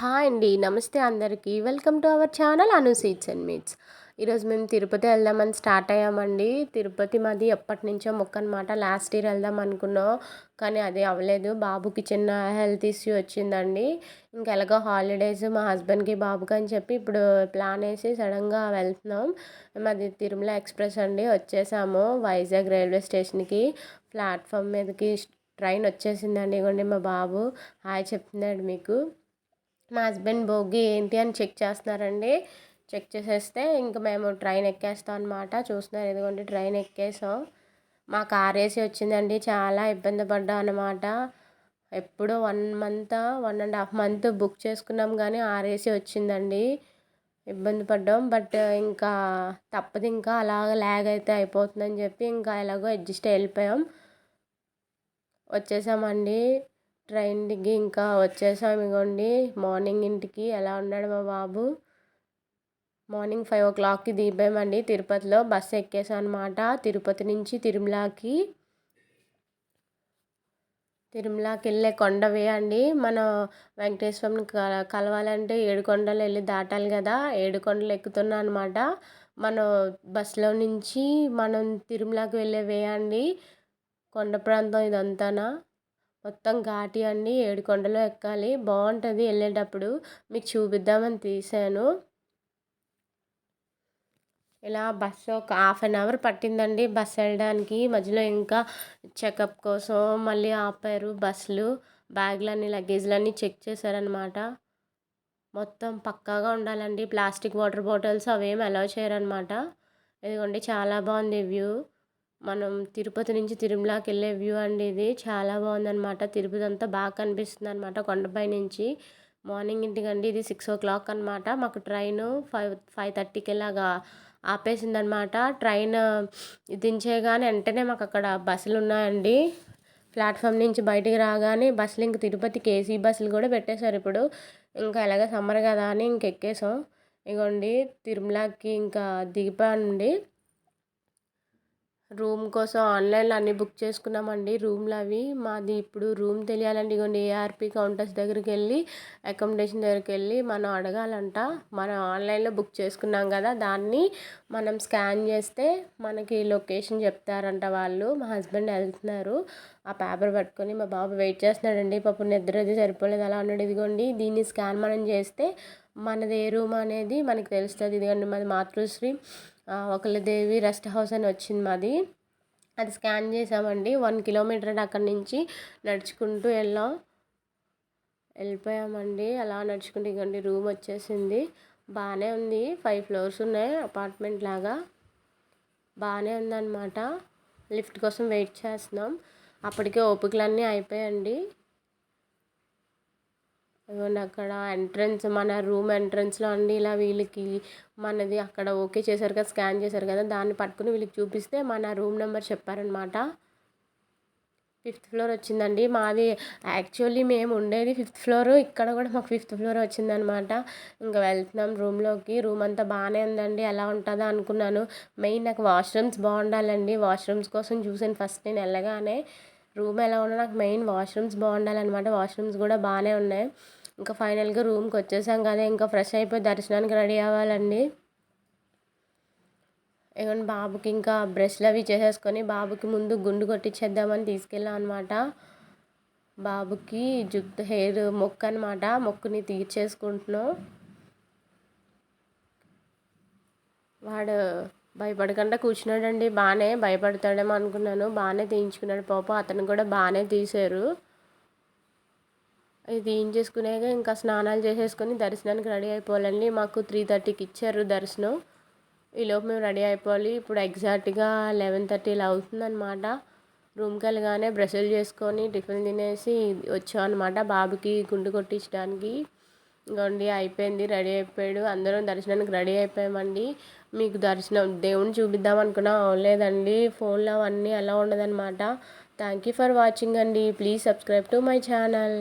Hi అండి. నమస్తే అందరికీ. Welcome to our channel Anu seats and meets. ఈరోజు మేము తిరుపతి వెళ్దామని స్టార్ట్ అయ్యామండి. తిరుపతి మాది ఎప్పటి నుంచో మొక్క అనమాట లాస్ట్ ఇయర్ వెళ్దాం అనుకున్నాం కానీ అది అవ్వలేదు. బాబుకి చిన్న హెల్త్ ఇష్యూ వచ్చిందండి. ఇంకా ఎలాగో హాలిడేస్ మా హస్బెండ్కి బాబుకి అని చెప్పి ఇప్పుడు ప్లాన్ వేసి సడన్గా వెళ్తున్నాం. మాది తిరుమల ఎక్స్ప్రెస్ అండి. వచ్చేసాము వైజాగ్ రైల్వే స్టేషన్కి. ప్లాట్ఫామ్ మీదకి ట్రైన్ వచ్చేసిందండి. ఇవ్వండి మా బాబు. హాయ్ చెప్తున్నాడు మీకు. మా హస్బెండ్ బోగి ఏంటి అని చెక్ చేస్తున్నారండి. చెక్ చేసేస్తే ఇంకా మేము ట్రైన్ ఎక్కేస్తాం అనమాట చూస్తున్నారు ఎందుకంటే ట్రైన్ ఎక్కేసాం. మా కార్ ఏసీ వచ్చిందండి. చాలా ఇబ్బంది పడ్డాం అనమాట ఎప్పుడో one month one and half month book చేసుకున్నాం కానీ ఆర్ఏసీ వచ్చిందండి. ఇబ్బంది పడ్డాం. బట్ ఇంకా తప్పదు. ఇంకా అలాగ ల్యాగ్ అయితే అయిపోతుందని చెప్పి ఇంకా ఎలాగో అడ్జస్ట్ వెళ్ళిపోయాం వచ్చేసామండి. ట్రైన్ దిగి ఇంకా వచ్చేసాము ఇగోండి. మార్నింగ్ ఇంటికి ఎలా ఉన్నాడు మా బాబు? మార్నింగ్ ఫైవ్ ఓ క్లాక్కి దిగిపోయామండి తిరుపతిలో. బస్సు ఎక్కేసాం అనమాట తిరుపతి నుంచి తిరుమలకి తిరుమలకి వెళ్ళే కొండవే అండి. మన వెంకటేశ్వరుని కలవాలంటే ఏడు కొండలు వెళ్ళి దాటాలి కదా. ఏడు కొండలు ఎక్కుతున్నా అనమాట. మనం బస్సులో నుంచి మనం తిరుమలకి వెళ్ళే వే అండి. కొండ ప్రాంతం ఇదంతానా? మొత్తం ఘాటి అండి ఏడుకొండలో ఎక్కాలి. బాగుంటుంది వెళ్ళేటప్పుడు మీకు చూపిద్దామని తీసాను ఇలా బస్సు ఒక హాఫ్ అన్ అవర్ పట్టిందండి బస్ వెళ్ళడానికి మధ్యలో ఇంకా చెకప్ కోసం మళ్ళీ ఆపారు బస్సులు. బ్యాగ్లన్నీ లగేజ్లన్నీ చెక్ చేశారనమాట మొత్తం పక్కాగా ఉండాలండి. ప్లాస్టిక్ వాటర్ బాటిల్స్ అవేమి అలౌ చేయరనమాట ఇదిగోండి చాలా బాగుంది వ్యూ. మనం తిరుపతి నుంచి తిరుమలకి వెళ్ళే వ్యూ అండి ఇది చాలా బాగుందన్నమాట. తిరుపతి అంతా బాగా కనిపిస్తుంది అనమాట కొండపై నుంచి. మార్నింగ్ ఇంటికండి ఇది సిక్స్ ఓ క్లాక్ అనమాట మాకు ట్రైన్ ఫైవ్ ఫైవ్ థర్టీకి ఇలాగా ఆపేసిందనమాట ట్రైన్ దించేగానే వెంటనే మాకు అక్కడ బస్సులు ఉన్నాయండి ప్లాట్ఫామ్ నుంచి బయటికి రాగానే బస్సులు ఇంక తిరుపతికి ఏసీ బస్సులు కూడా పెట్టేశారు ఇప్పుడు. ఇంకా ఎలాగ సమ్మర్ కదా అని ఇంక ఎక్కేసాం. ఇగోండి తిరుమలకి ఇంకా దిగిపోయానండి. రూమ్ కోసం ఆన్లైన్లో అన్నీ బుక్ చేసుకున్నామండి రూమ్లు అవి. మాది ఇప్పుడు రూమ్ తెలియాలండి ఇగోండి ఏఆర్పి కౌంటర్స్ దగ్గరికి వెళ్ళి అకామిడేషన్ దగ్గరికి వెళ్ళి మనం అడగాలంట. మనం ఆన్లైన్లో బుక్ చేసుకున్నాం కదా దాన్ని మనం స్కాన్ చేస్తే మనకి లొకేషన్ చెప్తారంట వాళ్ళు. మా హస్బెండ్ వెళ్తున్నారు. ఆ పేపర్ పట్టుకొని మా బాబు వెయిట్ చేస్తున్నాడండి. పాపం నిద్ర అది సరిపోలేదు. అలా ఉన్నాడు ఇదిగోండి దీన్ని స్కాన్ మనం చేస్తే మనది ఏ రూమ్ అనేది మనకి తెలుస్తుంది. ఇదిగోండి మాది మాతృశ్రీ. ఒకలదేవి రెస్ట్ హౌస్ అని వచ్చింది మాది. అది స్కాన్ చేసామండి. వన్ కిలోమీటర్ అక్కడి నుంచి నడుచుకుంటూ వెళ్ళాం వెళ్ళిపోయామండి. అలా నడుచుకుంటూ ఇంకండి రూమ్ వచ్చేసింది. బాగానే ఉంది. ఫైవ్ ఫ్లోర్స్ ఉన్నాయి అపార్ట్మెంట్ లాగా. బాగానే ఉందన్నమాట. లిఫ్ట్ కోసం వెయిట్ చేస్తున్నాం. అప్పటికే ఓపికలన్నీ అయిపోయాయండి. ఇదిగోండి అక్కడ ఎంట్రన్స్ మన రూమ్ ఎంట్రన్స్లో అండి ఇలా వీళ్ళకి మనది అక్కడ ఓకే చేశారు కదా స్కాన్ చేశారు కదా దాన్ని పట్టుకుని వీళ్ళకి చూపిస్తే మన రూమ్ నెంబర్ చెప్పారనమాట ఫిఫ్త్ ఫ్లోర్ వచ్చిందండి. మాది యాక్చువల్లీ మేము ఉండేది ఫిఫ్త్ ఫ్లోర్ ఇక్కడ కూడా మాకు ఫిఫ్త్ ఫ్లోర్ వచ్చిందనమాట ఇంకా వెళ్తున్నాం రూమ్లోకి రూమ్ అంతా బాగానే ఉందండి. ఎలా ఉంటుందో అనుకున్నాను. మెయిన్ నాకు వాష్రూమ్స్ బాగుండాలండి. వాష్రూమ్స్ కోసం చూసాను ఫస్ట్ నేను వెళ్ళగానే. రూమ్ ఎలా ఉన్నా నాకు మెయిన్ వాష్రూమ్స్ బాగుండాలన్నమాట. వాష్రూమ్స్ కూడా బాగానే ఉన్నాయి. ఇంకా ఫైనల్గా రూమ్కి వచ్చేసాం కదా ఇంకా ఫ్రెష్ అయిపోయి దర్శనానికి రెడీ అవ్వాలండి. ఏమన్నా బాబుకి ఇంకా బ్రష్లు అవి చేసేసుకొని బాబుకి ముందు గుండు కొట్టించేద్దామని తీసుకెళ్ళాం అనమాట బాబుకి జుట్టు హెయిర్ మొక్క అనమాట మొక్కుని తీర్చేసుకుంటున్నాం. వాడు భయపడకుండా కూర్చున్నాడండి. బాగానే భయపడతాడేమో అనుకున్నాను. బాగానే తీయించుకున్నాడు పాప. అతను కూడా బాగానే తీశారు. ఇది తీయించేసుకునేక ఇంకా స్నానాలు చేసేసుకొని దర్శనానికి రెడీ అయిపోవాలండి. మాకు త్రీ థర్టీకి ఇచ్చారు దర్శనం. ఈలోపు మేము రెడీ అయిపోవాలి. ఇప్పుడు ఎగ్జాక్ట్గా లెవెన్ థర్టీ ఇలా అవుతుందన్నమాట. రూమ్కి వెళ్ళగానే బ్రషులు చేసుకొని టిఫిన్ తినేసి వచ్చాం అనమాట బాబుకి గుండు కొట్టించడానికి. ఇంకోండి అయిపోయింది రెడీ అయిపోయాడు. అందరం దర్శనానికి రెడీ అయిపోయామండి. మీకు దర్శనం దేవుని చూపిద్దాం అనుకున్నా. లేదండి ఫోన్లో అవన్నీ ఎలా ఉండదన్నమాట. థ్యాంక్ యూ ఫర్ వాచింగ్ అండి. Please subscribe to my channel